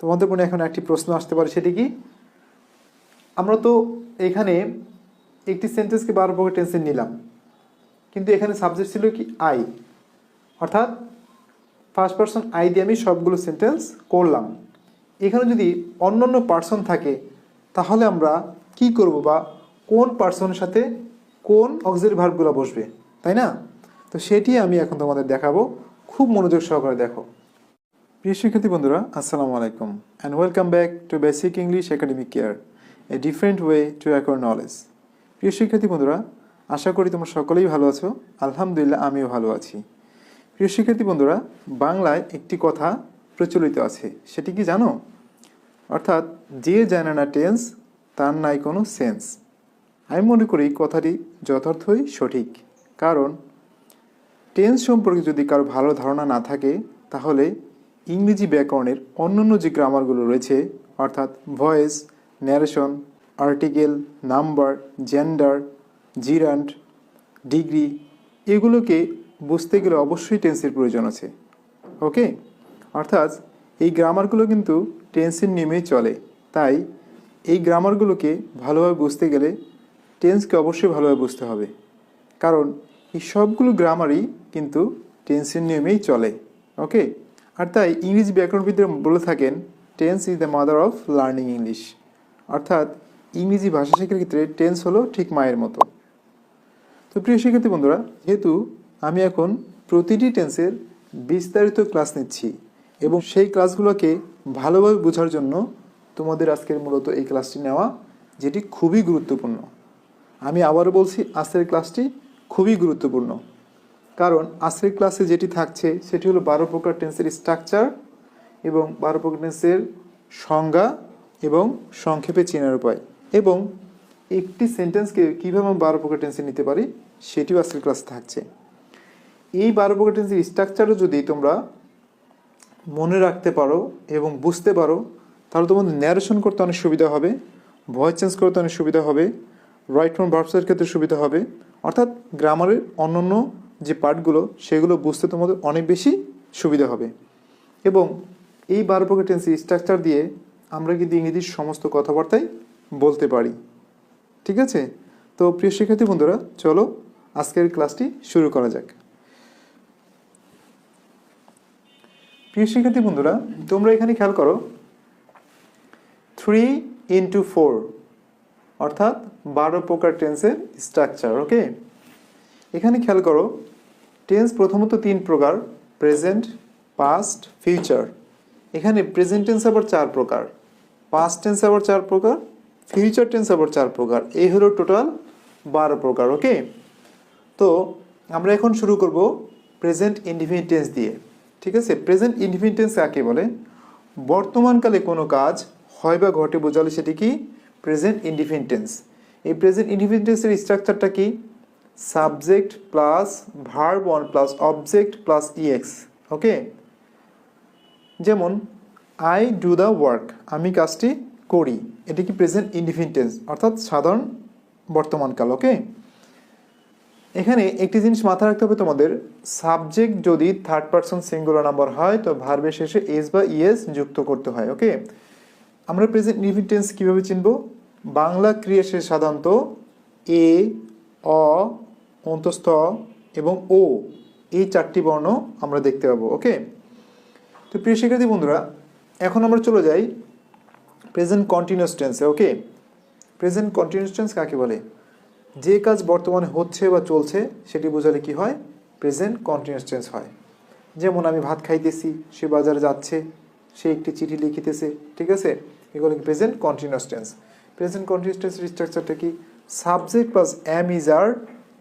তোমাদের মনে এখন একটি প্রশ্ন আসতে পারে, সেটি কি? আমরা তো এখানে একটি সেন্টেন্সকে বারো প্রকার টেন্সে নিলাম, কিন্তু এখানে সাবজেক্ট ছিল কি? আই অর্থাৎ ফার্স্ট পার্সন আই দিয়ে আমি সবগুলো সেন্টেন্স করলাম। এখানে যদি অন্য অন্য পার্সন থাকে, তাহলে আমরা কি করব বা কোন পার্সনের সাথে কোন অক্সিলারি ভার্বগুলো বসবে, তাই না? তো সেটি আমি এখন তোমাদের দেখাবো। খুব মনোযোগ সহকারে দেখো। প্রিয় শিক্ষার্থী বন্ধুরা, আসসালামু আলাইকুম and welcome back to basic English academic care a different way to acquire knowledge প্রিয় শিক্ষার্থী বন্ধুরা, আশা করি তোমরা সকলেই ভালো আছো। আলহামদুলিল্লাহ, আমিও ভালো আছি। প্রিয় শিক্ষার্থী বন্ধুরা, বাংলায় একটি কথা প্রচলিত আছে, সেটি কি জানো? অর্থাৎ, যে জানে না টেন্স তার নাই কোনো সেন্স আমি মনে করি কথাটি যথার্থই সঠিক, কারণ টেন্স সম্পর্কে যদি কারও ভালো ধারণা না থাকে, তাহলে ইংরেজি ব্যাকরণের অন্যান্য যে গ্রামারগুলো রয়েছে, অর্থাৎ voice narration article number gender gerund degree এগুলোকে বুঝতে গেলে অবশ্যই টেন্সের প্রয়োজন আছে। ওকে অর্থাৎ এই গ্রামারগুলো কিন্তু টেন্সের নিয়মেই চলে। তাই এই গ্রামারগুলোকে ভালোভাবে বুঝতে গেলে টেন্সকে অবশ্যই ভালোভাবে বুঝতে হবে। কারণ এই সবগুলো গ্রামারই কিন্তু টেন্সের নিয়মেই চলে। ওকে আর তাই ইংরেজি ব্যাকরণবিদরা বলে থাকেন tense is the mother of learning English অর্থাৎ ইংরেজি ভাষা শেখার ক্ষেত্রে টেন্স হলো ঠিক মায়ের মতো। তো প্রিয় শিক্ষার্থী বন্ধুরা, যেহেতু আমি এখন প্রতিটি টেন্সের বিস্তারিত ক্লাস নিচ্ছি এবং সেই ক্লাসগুলোকে ভালোভাবে বোঝার জন্য তোমাদের আজকের মূলত এই ক্লাসটি নেওয়া, যেটি খুবই গুরুত্বপূর্ণ। আমি আবারও বলছি, আজকের ক্লাসটি খুবই গুরুত্বপূর্ণ। কারণ আজকের ক্লাসে যেটি থাকছে, সেটি হলো বারো প্রকার টেন্সের স্ট্রাকচার এবং বারো প্রকার টেন্সের সংজ্ঞা এবং সংক্ষেপে চেনার উপায়। এবং একটি সেন্টেন্সকে কীভাবে আমরা বারো প্রকার টেন্সে নিতে পারি, সেটিও আজকের ক্লাসে থাকছে। এই বারো প্রকার টেন্সের স্ট্রাকচারও যদি তোমরা মনে রাখতে পারো এবং বুঝতে পারো, তাহলে তোমাদের ন্যারেশন করতে অনেক সুবিধা হবে ভয়েস চেঞ্জ করতে অনেক সুবিধা হবে রাইট ফ্রম ভার্বসের ক্ষেত্রে সুবিধা হবে, অর্থাৎ গ্রামারের অন্যান্য যে পার্টগুলো, সেগুলো বুঝতে তোমাদের অনেক বেশি সুবিধা হবে। এবং এই বারো প্রকার টেন্সের স্ট্রাকচার দিয়ে আমরা কিন্তু ইংরেজির সমস্ত কথাবার্তাই বলতে পারি। ঠিক আছে? তো প্রিয় শিক্ষার্থী বন্ধুরা, চলো আজকের ক্লাসটি শুরু করা যাক। প্রিয় শিক্ষার্থী বন্ধুরা, তোমরা এখানে খেয়াল করো থ্রি ইন্টু ফোর অর্থাৎ বারো প্রকার টেন্সের স্ট্রাকচার ওকে এখানে খেয়াল করো টেন্স প্রথমত তিন প্রকার প্রেজেন্ট পাস্ট ফিউচার এখানে প্রেজেন্ট টেন্স আবার চার প্রকার পাস্ট টেন্স আবার চার প্রকার ফিউচার টেন্স আবার চার প্রকার। এই হলো টোটাল বারো প্রকার ওকে তো আমরা এখন শুরু করব প্রেজেন্ট ইন্ডিফিনিট টেন্স দিয়ে, ঠিক আছে? প্রেজেন্ট ইন্ডিফিনিট টেন্স কাকে বলে? বর্তমানকালে কোনো কাজ হয় বা ঘটে বোঝালে সেটি কি? প্রেজেন্ট ইন্ডিফিনিট টেন্স এই প্রেজেন্ট ইন্ডিফিনিট টেন্সের স্ট্রাকচারটা কি? Subject plus verb one plus object plus E X okay? যেমন আই ডু দ্য ওয়ার্ক আমি কাজটি করি। এটি কি প্রেজেন্ট ইন্ডিফিনিট টেন্স অর্থাৎ সাধারণ বর্তমানকাল ওকে? এখানে একটি জিনিস মাথায় রাখতে হবে তোমাদের সাবজেক্ট যদি থার্ড পার্সন সিঙ্গুলার নাম্বার হয়, তো ভার্বের শেষে এস বা ইএস যুক্ত করতে হয়, ওকে? আমরা প্রেজেন্ট ইন্ডিফিনিট টেন্স কীভাবে চিনব? বাংলা ক্রিয়া শেষে সাধারণত এ অ অন্তস্থ এবং ও, এই চারটি বর্ণ আমরা দেখতে পাবো, ওকে? তো প্রিয় শিক্ষার্থী বন্ধুরা, এখন আমরা চলে যাই প্রেজেন্ট কন্টিনিউস টেন্সে ওকে? প্রেজেন্ট কন্টিনিউস টেন্স কাকে বলে? যে কাজ বর্তমানে হচ্ছে বা চলছে, সেটি বোঝালে কি হয়? প্রেজেন্ট কন্টিনিউস টেন্স হয়। যেমন আমি ভাত খাইতেছি, সে বাজারে যাচ্ছে, সে একটি চিঠি লিখিতেছে, ঠিক আছে? এগুলো কি present continuous tense present continuous টেন্সের স্ট্রাকচারটা কি? Subject plus am is R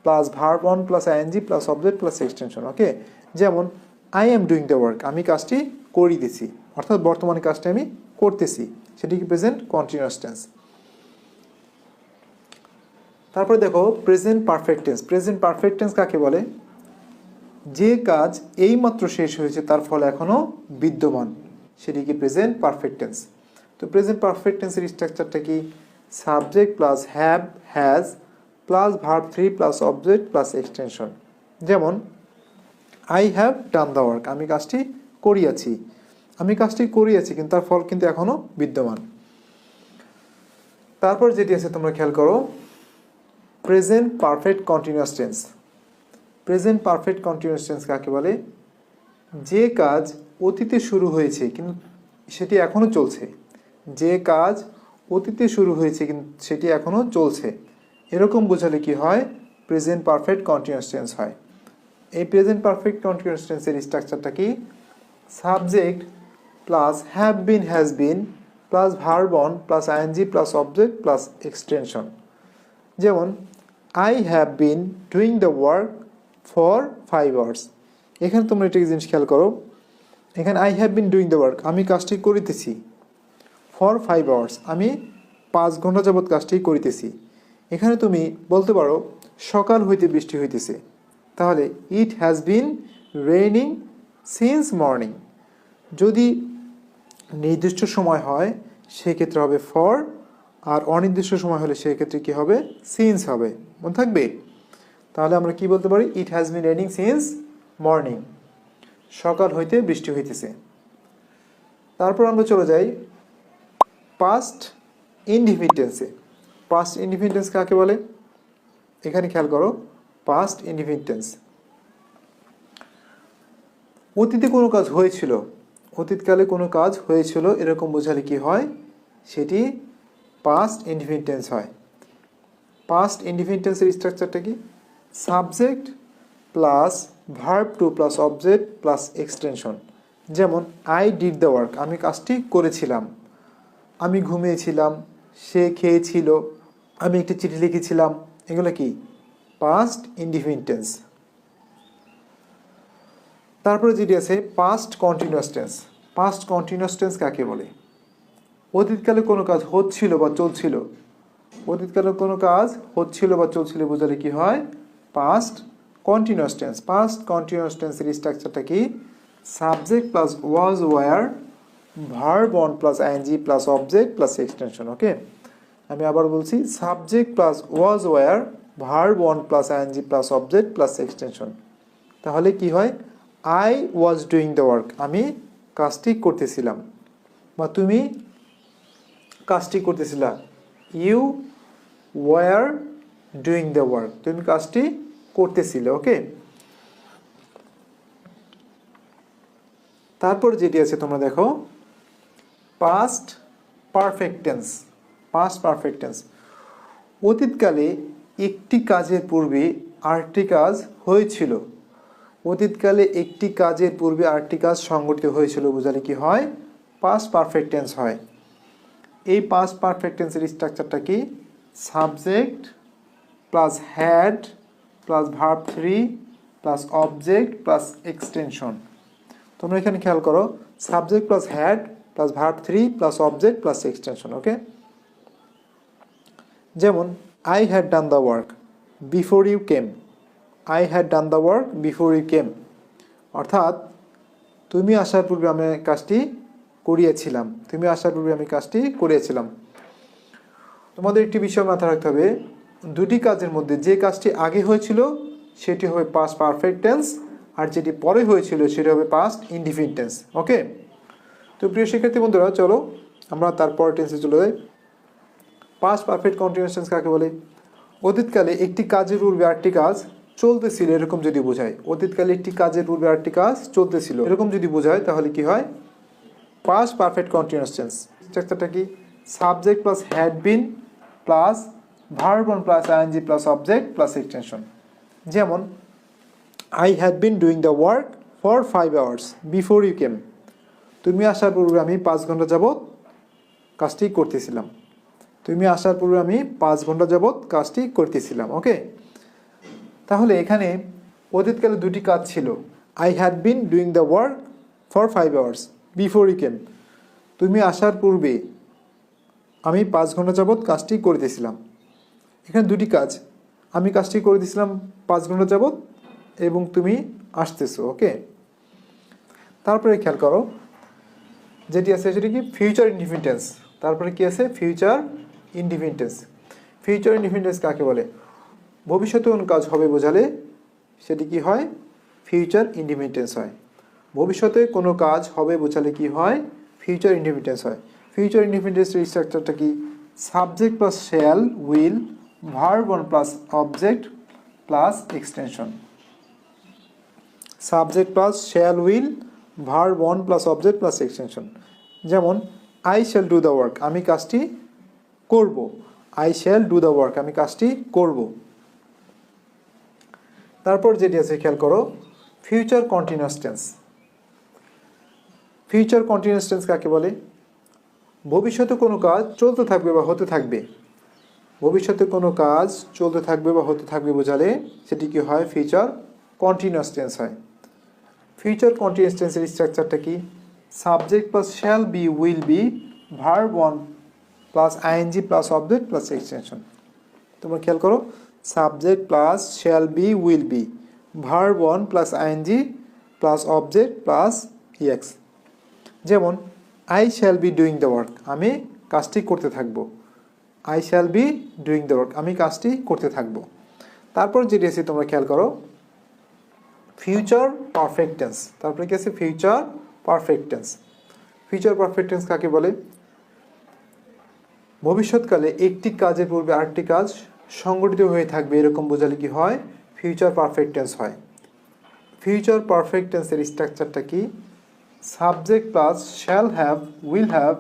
plus verb one plus I N G plus object plus extension okay যেমন I am doing the work আমি কাজটি করিতেছি, অর্থাৎ বর্তমানে কাজটি আমি করতেছি, সেটি কি প্রেজেন্ট কন্টিনিউয়াস টেন্স তারপরে দেখো present perfect tense present perfect tense কাকে বলে? যে কাজ এইমাত্র শেষ হয়েছে, তার ফল এখনও বিদ্যমান, সেটি কি প্রেজেন্ট পারফেক্ট টেন্স তো প্রেজেন্ট পারফেক্ট টেন্সের স্ট্রাকচারটা কি? Subject plus have has plus verb three plus object plus extension যেমন I have done the work আমি কাজটি করিয়াছি। আমি কাজটি করিয়েছি, কিন্তু তার ফল কিন্তু এখনও বিদ্যমান। তারপর যেটি আছে, তোমরা খেয়াল করো present perfect continuous tense present perfect continuous tense কাকে বলে? যে কাজ অতীতে শুরু হয়েছে, কিন্তু সেটি এখনও চলছে। যে কাজ অতীতে শুরু হয়েছে, কিন্তু সেটি এখনও চলছে। এরকম বোঝালে কি হয়? প্রেজেন্ট পারফেক্ট কন্টিনিউয়াস টেন্স হয়। এই প্রেজেন্ট পারফেক্ট কন্টিনিউয়াস টেন্সের স্ট্রাকচারটা কি? Subject plus have been has been plus verb one plus I N G plus object plus extension যেমন I have been doing the work for five hours এখানে তোমরা একটা জিনিস খেয়াল করো। এখানে I have been doing the work আমি কাজটি করিতেছি। ফর ফাইভ আওয়ার্স আমি পাঁচ ঘণ্টা যাবৎ কাজটি করিতেছি। এখানে তুমি বলতে পারো, সকাল হইতে বৃষ্টি হইতেছে। তাহলে it has been raining since morning যদি নির্দিষ্ট সময় হয়, সেক্ষেত্রে হবে ফর আর অনির্দিষ্ট সময় হলে সেক্ষেত্রে কি হবে? সিন্স হবে। মনে থাকবে? তাহলে আমরা কি বলতে পারি? It has been raining since morning সকাল হইতে বৃষ্টি হইতেছে। তারপর আমরা চলে যাই পাস্ট ইনডিফিটেন্সে পাস্ট ইনডিফিটেন্স কাকে বলে? এখানে খেয়াল করো পাস্ট ইনডিফিটেন্স অতীতে কোনো কাজ হয়েছিল, অতীতকালে কোনো কাজ হয়েছিল, এরকম বোঝালে কি হয়? সেটি পাস্ট ইনডিফিটেন্স হয়। পাস্ট ইনডিফিটেন্সের স্ট্রাকচারটা কি? Subject plus verb two plus object plus extension যেমন আই ডিড দ্য ওয়ার্ক আমি কাজটি করেছিলাম। আমি ঘুমিয়েছিলাম, সে খেয়েছিল আমি একটি চিঠি লিখেছিলাম। এগুলো কি? পাস্ট ইনডিফিটেন্স তারপরে যেটি আছে past continuous tense past continuous tense কাকে বলে? অতীতকালে কোনো কাজ হচ্ছিল বা চলছিল? অতীতকালে কোনো কাজ হচ্ছিল বা চলছিল বোঝালে কি হয়? Past continuous tense past continuous টেন্সের স্ট্রাকচারটা কি? Subject plus was were verb one plus I N G plus object plus extension okay আমি আবার বলছি subject plus was were verb one plus I N G plus object plus extension তাহলে কি হয়? I was doing the work আমি কাজটি করতেছিলাম। বা তুমি কাজটি করতেছিলা। You were doing the work তুমি কাজটি করতেছিলে ওকে তারপর যেটি আছে, তোমরা দেখো past perfect tense past perfect tense অতীতকালে একটি কাজের পূর্বে আরেকটি কাজ হয়েছিল। অতীতকালে একটি কাজের পূর্বে আরেকটি কাজ সংগঠিত হয়েছিল, বোঝালে কি হয়? পাস্ট পারফেক্ট টেন্স হয়। এই পাস্ট পারফেক্ট টেন্সের স্ট্রাকচারটা কি? Subject plus had plus verb three plus object plus extension তোমরা এখানে খেয়াল করো subject plus had plus verb three plus object plus extension okay যেমন I had done the work before you came I had done the work before you came অর্থাৎ, তুমি আসার পূর্বে আমি কাজটি করিয়েছিলাম। তুমি আসার পূর্বে আমি কাজটি করিয়েছিলাম। তোমাদের একটি বিষয় মাথায় রাখতে হবে। দুটি কাজের মধ্যে যে কাজটি আগে হয়েছিল, সেটি হবে পাস্ট পারফেক্ট টেন্স আর যেটি পরে হয়েছিল, সেটি হবে পাস্ট ইনডিফিনিট টেন্স ওকে তো প্রিয় শিক্ষার্থী বন্ধুরা, চলো আমরা তারপর টেন্সে চলে যাই। পাস্ট পারফেক্ট কন্টিনিউয়াস টেন্স কাকে বলে? অতীতকালে একটি কাজের পূর্বে আরেকটি কাজ চলতেছিল, এরকম যদি বোঝায়। অতীতকালে একটি কাজের পূর্বে আরেকটি কাজ চলতেছিল, এরকম যদি বোঝায়, তাহলে কি হয়? পাস্ট পারফেক্ট কন্টিনিউয়াস টেন্স স্ট্রাকচারটা কি? Subject plus had been plus verb one plus I N G plus object plus extension যেমন I had been doing the work for five hours before you came তুমি আসার পূর্বে আমি পাঁচ ঘণ্টা যাবৎ কাজটি করতেছিলাম। তুমি আসার পূর্বে আমি পাঁচ ঘণ্টা যাবৎ কাজটি করতেছিলাম, ওকে? তাহলে এখানে অতীতকালে দুটি কাজ ছিল। I had been doing the work for five hours before you came তুমি আসার পূর্বে আমি পাঁচ ঘণ্টা যাবৎ কাজটি করতেছিলাম। এখানে দুটি কাজ। আমি কাজটি করে দিয়েছিলাম পাঁচ ঘণ্টা যাবৎ এবং তুমি আসতেছো, ওকে? তারপরে খেয়াল করো, যেটি আছে সেটি কি? ফিউচার ইন্ডিপেন্ডেন্স তারপরে কি আছে? ফিউচার ইন্ডিপেন্ডেন্স ফিউচার ইন্ডিপেন্ডেন্স কাকে বলে? ভবিষ্যতে কোন কাজ হবে বোঝালে সেটি কি হয়? ফিউচার ইন্ডিপেন্ডেন্স হয়। ভবিষ্যতে কোনো কাজ হবে বোঝালে কি হয়? ফিউচার ইন্ডিপেন্ডেন্স হয়। ফিউচার ইন্ডিপেন্ডেন্সের স্ট্রাকচারটা কি? Subject plus shall will verb one plus object plus extension subject plus shall will verb one plus object plus extension যেমন I shall do the work আমি কাজটি করব। I shall do the work আমি কাজটি করব। তারপর যেটি আছে, খেয়াল করো future continuous tense future continuous tense কাকে বলে? ভবিষ্যতে কোনো কাজ চলতে থাকবে বা হতে থাকবে। ভবিষ্যতে কোনো কাজ চলতে থাকবে বা হতে থাকবে বোঝালে সেটি কি হয়? ফিউচার কন্টিনিউয়াস টেন্স হয়। ফিউচার কন্টিনিউয়াস টেন্সের স্ট্রাকচারটা কি? Subject plus shall be will be verb one plus I N G plus object plus extension তোমরা খেয়াল করো subject plus shall be will be verb one plus I N G plus object plus E X যেমন I shall be doing the work আমি কাজটি করতে থাকব। I shall be doing the work আমি কাজটি করতে থাকব। তারপর যেটি আছে, তোমরা খেয়াল করো ফিউচার পারফেক্ট টেন্স তারপরে কি আছে? Future perfect tense future perfect tense কাকে বলে? ভবিষ্যৎকালে একটি কাজের পূর্বে আরেকটি কাজ সংগঠিত হয়ে থাকবে, এরকম বোঝালে কি হয়? ফিউচার পারফেক্ট টেন্স হয়। ফিউচার পারফেক্ট টেন্সের স্ট্রাকচারটা কি? Subject plus shall have will have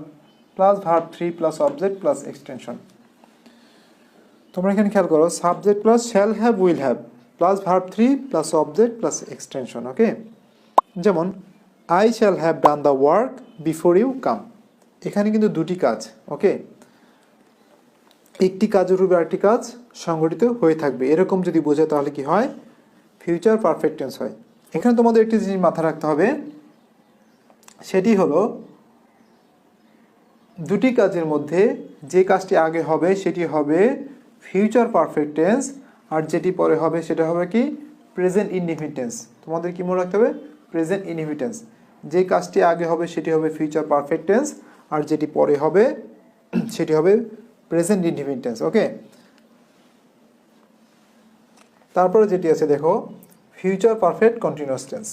plus verb three plus object plus extension তোমরা এখানে খেয়াল করো subject plus shall have will have plus verb three plus object plus extension okay যেমন I shall have done the work before you come এখানে কিন্তু দুটি কাজ ওকে একটি কাজের উপরে আরেকটি কাজ সংগঠিত হয়ে থাকবে। এরকম যদি বোঝায় তাহলে কি হয়? ফিউচার পারফেক্ট টেন্স হয়। এখানে তোমাদের একটি জিনিস মাথায় রাখতে হবে। সেটি হলো, দুটি কাজের মধ্যে যে কাজটি আগে হবে সেটি হবে ফিউচার পারফেক্ট টেন্স আর যেটি পরে হবে সেটা হবে কি? প্রেজেন্ট ইনডিফিটেন্স তোমাদের কি মনে রাখতে হবে? প্রেজেন্ট ইনহিবিটেন্স যে কাজটি আগে হবে সেটি হবে ফিউচার পারফেক্ট টেন্স আর যেটি পরে হবে সেটি হবে প্রেজেন্ট ইনডিফিটেন্স ওকে তারপরে যেটি আছে, দেখো future perfect continuous tense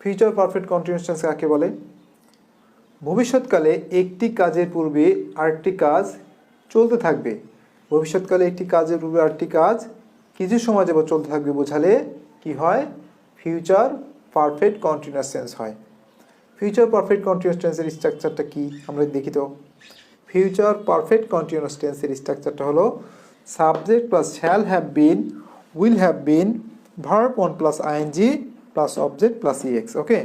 future perfect continuous কাকে বলে? ভবিষ্যৎকালে একটি কাজের পূর্বে আরেকটি কাজ চলতে থাকবে। ভবিষ্যৎকালে একটি কাজের পূর্বে আরেকটি কাজ কিছু সময় যাবত চলতে থাকবে, বোঝালে কি হয়? ফিউচার পারফেক্ট কন্টিনিউয়াস টেন্স হয়। ফিউচার পারফেক্ট কন্টিনিউয়াস টেন্সের স্ট্রাকচারটা কি? আমরা দেখি তো। ফিউচার পারফেক্ট কন্টিনিউয়াস টেন্সের স্ট্রাকচারটা হলো subject plus shall have been will have been verb one plus I N G plus object plus E X okay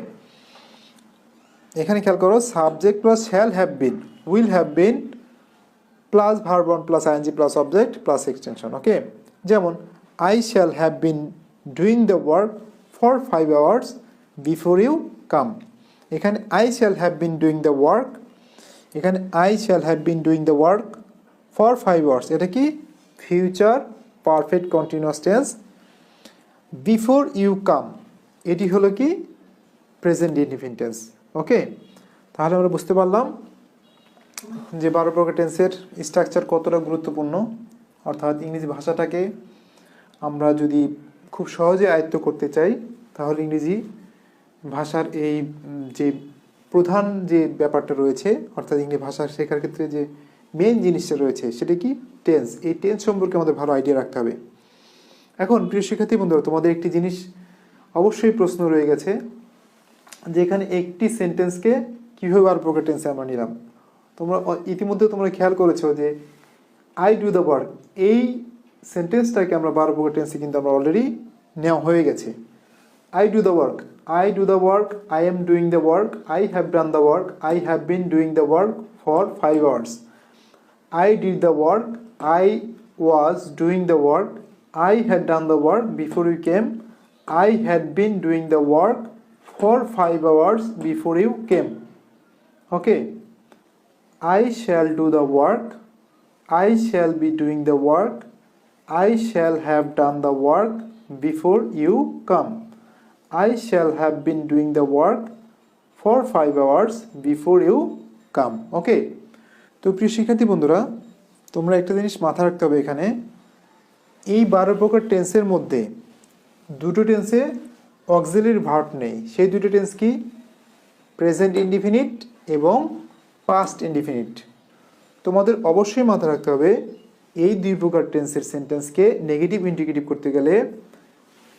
এখানে খেয়াল করো subject plus shall have been will have been plus verb one plus I N G plus object plus extension okay যেমন I shall have been doing the work for five hours before you come এখানে I shall have been doing the work এখানে I shall have been doing the work for five hours এটা কি? Future perfect continuous tense before you come এটি হলো কি? Present ইনডিফিনটেন্স ওকে তাহলে আমরা বুঝতে পারলাম যে বারো প্রকার টেন্সের স্ট্রাকচার কতটা গুরুত্বপূর্ণ। অর্থাৎ ইংরেজি ভাষাটাকে আমরা যদি খুব সহজে আয়ত্ত করতে চাই, তাহলে ইংরেজি ভাষার এই যে প্রধান যে ব্যাপারটা রয়েছে, অর্থাৎ ইংরেজি ভাষা শেখার ক্ষেত্রে যে মেন জিনিসটা রয়েছে, সেটা কি? টেন্স এই টেন্স সম্পর্কে আমাদের ভালো আইডিয়া রাখতে হবে। এখন, প্রিয় শিক্ষার্থী বন্ধুরা, তোমাদের একটি জিনিস অবশ্যই প্রশ্ন রয়ে গেছে, যে এখানে একটি সেন্টেন্সকে কীভাবে বারো প্রকার টেন্সে আমরা নিলাম? তোমরা ইতিমধ্যে তোমরা খেয়াল করেছ যে আই ডু দ্য ওয়ার্ক এই সেন্টেন্সটাকে আমরা বারো প্রকার টেন্সে কিন্তু আমরা অলরেডি নেওয়া হয়ে গেছে। I do the work I do the work, I am doing the work, I have done the work, I have been doing the work for 5 hours. I did the work, I was doing the work, I had done the work before you came, I had been doing the work for 5 hours before you came. Okay. I shall do the work, I shall be doing the work, I shall have done the work before you come. I shall have been doing the work for five hours before you come. Okay. তো প্রিয় শিক্ষার্থী বন্ধুরা, তোমরা একটা জিনিস মাথায় রাখতে হবে এখানে এই বারো প্রকার টেন্সের মধ্যে দুটো টেন্সে অক্সিলির ভার্ব নেই সেই দুটো টেন্স কি প্রেজেন্ট ইনডিফিনিট এবং পাস্ট ইনডিফিনিট তোমাদের অবশ্যই মাথায় রাখতে হবে, এই দুই প্রকার টেন্সের সেন্টেন্সকে নেগেটিভ ইন্ডিকেটিভ করতে গেলে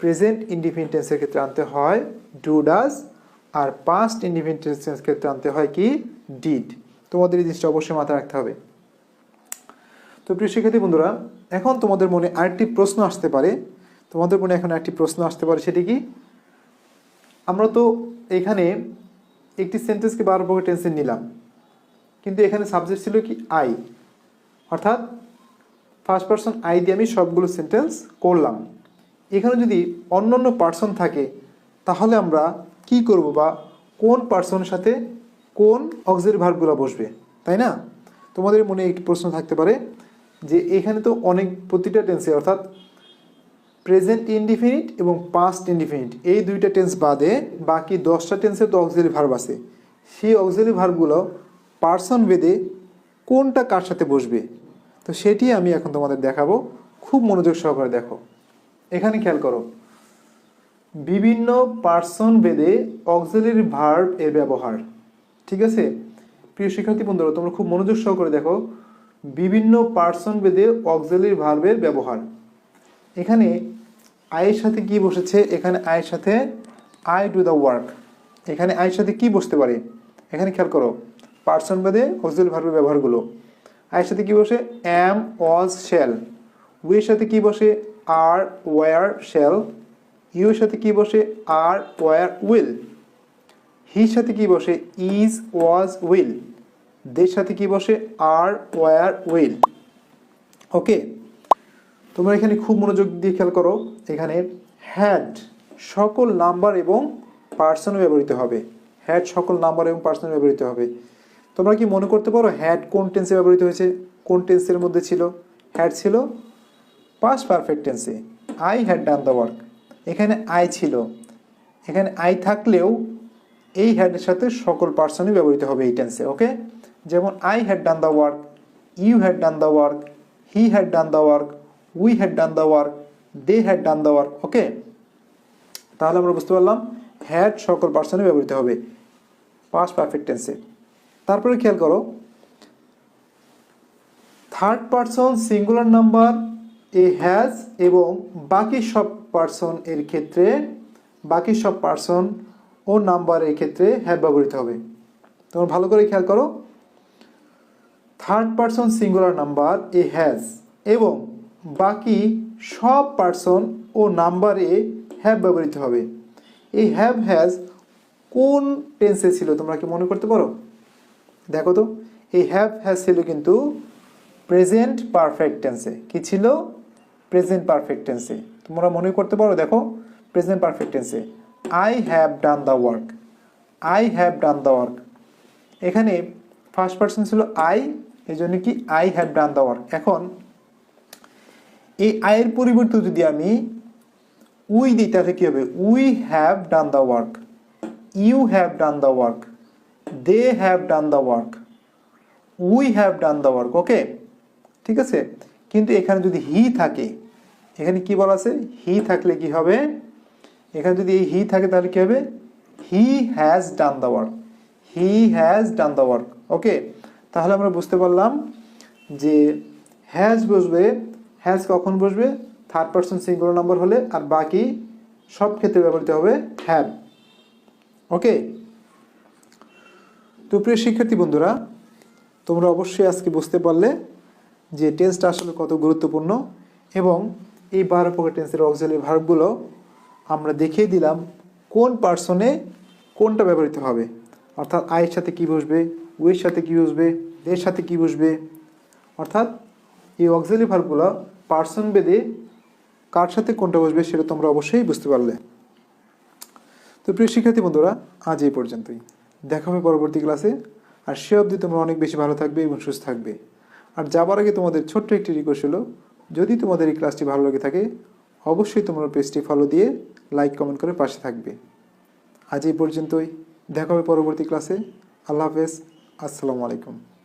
প্রেজেন্ট ইনডিফিনিট টেন্সের ক্ষেত্রে আনতে হয় ডু ডাজ আর পাস্ট ইনডিফিনিট টেন্সের ক্ষেত্রে আনতে হয় কি? ডিড তোমাদের এই জিনিসটা অবশ্যই মাথায় রাখতে হবে। তো প্রিয় শিক্ষার্থী বন্ধুরা, এখন তোমাদের মনে আরেকটি প্রশ্ন আসতে পারে। তোমাদের মনে এখন একটি প্রশ্ন আসতে পারে, সেটি কি? আমরা তো এখানে একটি সেন্টেন্সকে বারো প্রকার টেন্সে নিলাম। কিন্তু এখানে সাবজেক্ট ছিল কি? আই অর্থাৎ ফার্স্ট পার্সন আই দিয়ে আমি সবগুলো সেন্টেন্স করলাম। এখানে যদি অন্য অন্য পার্সন থাকে, তাহলে আমরা কি করব বা কোন পার্সনের সাথে কোন অক্সিলারি ভার্বগুলো বসবে, তাই না? তোমাদের মনে একটি প্রশ্ন থাকতে পারে যে এখানে তো অনেক প্রতিটা টেন্সে অর্থাৎ প্রেজেন্ট ইনডিফিনিট এবং পাস্ট ইনডিফিনিট এই দুইটা টেন্স বাদে বাকি দশটা টেন্সের তো অক্সিলারি ভার্ব আছে। সেই অক্সিলারি ভার্বগুলো পার্সন ভেদে কোনটা কার সাথে বসবে? তো সেটি আমি এখন তোমাদের দেখাবো। খুব মনোযোগ সহকারে দেখো। এখানে খেয়াল করো। বিভিন্ন পার্সন বেদে অক্সিলারি ভার্ব এর ব্যবহার। ঠিক আছে? প্রিয় শিক্ষার্থী বন্ধুরা, তোমরা খুব মনোযোগ সহকারে দেখো। বিভিন্ন পার্সন ভেদে অক্সিলারি ভার্বের ব্যবহার। এখানে আয়ের সাথে কি বসেছে? এখানে আয়ের সাথে আই ডু দ্য ওয়ার্ক এখানে আয়ের সাথে কি বসতে পারে? এখানে খেয়াল করো। পার্সন ভেদে অক্সিলারি ভার্বের ব্যবহারগুলো। আয়ের সাথে কি বসে? অ্যাম ওয়াজ শ্যাল উইয়ের সাথে কি বসে? আর ওয়ার শ্যাল ইউর সাথে কি বসে, আর ওয়ার উইল হির সাথে কি বসে ইজ ওয়াজ উইল দের সাথে কি বসে, আর ওয়ার উইল ওকে তোমরা এখানে খুব মনোযোগ দিয়ে খেয়াল করো, এখানে হ্যাড সকল নাম্বার এবং পার্সনে ব্যবহৃত হবে হ্যাড সকল নাম্বার এবং পার্সনে ব্যবহৃত হবে, তোমরা কি মনে করতে পারো হ্যাড কোন টেন্সে ব্যবহৃত হয়েছে, কোন টেন্সের মধ্যে ছিল হ্যাড ছিল পাস্ট পারফেক্ট টেন্সে I had done the work এখানে আই ছিল। এখানে আই থাকলেও এই হ্যাডের সাথে সকল পার্সনই ব্যবহৃত হবে এই টেন্সে ওকে যেমন I had done the work you had done the work he had done the work we had done the work they had done the work okay তাহলে আমরা বুঝতে পারলাম হ্যাড সকল পার্সনে ব্যবহৃত হবে পাস্ট পারফেক্ট টেন্সে তারপরে খেয়াল করো থার্ড পার্সন সিঙ্গুলার নাম্বার এ হ্যাজ এবং বাকি সব পার্সন এর ক্ষেত্রে, বাকি সব পার্সন ও নাম্বারের ক্ষেত্রে হ্যাভ ব্যবহৃত হবে। তোমরা ভালো করে খেয়াল করো। থার্ড পার্সন সিঙ্গুলার নাম্বার এ হ্যাজ এবং বাকি সব পার্সন ও নাম্বারে হ্যাভ ব্যবহৃত হবে। এই হ্যাভ হ্যাজ কোন টেন্সে ছিল তোমরা কি মনে করতে পারো? দেখো তো, এই হ্যাভ হ্যাজ ছিল কিন্তু প্রেজেন্ট পারফেক্ট টেন্সে কি ছিল? প্রেজেন্ট পারফেক্ট টেন্সে তোমরা মনে করতে পারো, দেখো প্রেজেন্ট পারফেক্ট টেন্সে I have done the work I have done the work এখানে ফার্স্ট পার্সন ছিল আই এই জন্য কি I have done the work এখন, এই আয়ের পরিবর্তে যদি আমি উই দিই তাহলে কি হবে? We have done the work you have done the work they have done the work we have done the work okay ঠিক আছে? কিন্তু এখানে যদি হি থাকে এখানে কি বলা আছে? হি থাকলে কি হবে? এখানে যদি এই হি থাকে তাহলে কি হবে? He has done the work he has done the work okay তাহলে আমরা বুঝতে পারলাম যে হ্যাজ বসবে হ্যাজ কখন বসবে? থার্ড পার্সন সিঙ্গুলার নাম্বার হলে আর বাকি সব ক্ষেত্রে ব্যবহৃত হবে হ্যাভ ওকে তো প্রিয় শিক্ষার্থী বন্ধুরা, তোমরা অবশ্যই আজকে বুঝতে পারলে যে টেন্সটা আসলে কত গুরুত্বপূর্ণ এবং এই বারো প্রকার টেন্সের অক্সিলারি ভার্বগুলো আমরা দেখিয়ে দিলাম কোন পার্সনে কোনটা ব্যবহৃত হবে। অর্থাৎ আয়ের সাথে কী বসবে উয়ের সাথে কী বসবে দের সাথে কী বসবে। অর্থাৎ এই অক্সিলারি ভার্বগুলো পার্সন বেদে কার সাথে কোনটা বসবে সেটা তোমরা অবশ্যই বুঝতে পারলে। তো প্রিয় শিক্ষার্থী বন্ধুরা, আজ এই পর্যন্তই। দেখা হবে পরবর্তী ক্লাসে আর সে অবধি তোমরা অনেক বেশি ভালো থাকবে এবং সুস্থ থাকবে। আর যাবার আগে তোমাদের ছোট্ট একটি রিকোয়েস্ট হলো যদি তোমাদের এই ক্লাসটি ভালো লেগে থাকে, অবশ্যই তোমরা পেজটি ফলো দিয়ে লাইক কমেন্ট করে পাশে থাকবে। আজ এই পর্যন্তই। দেখা হবে পরবর্তী ক্লাসে আল্লাহ হাফেজ। আসসালামু আলাইকুম।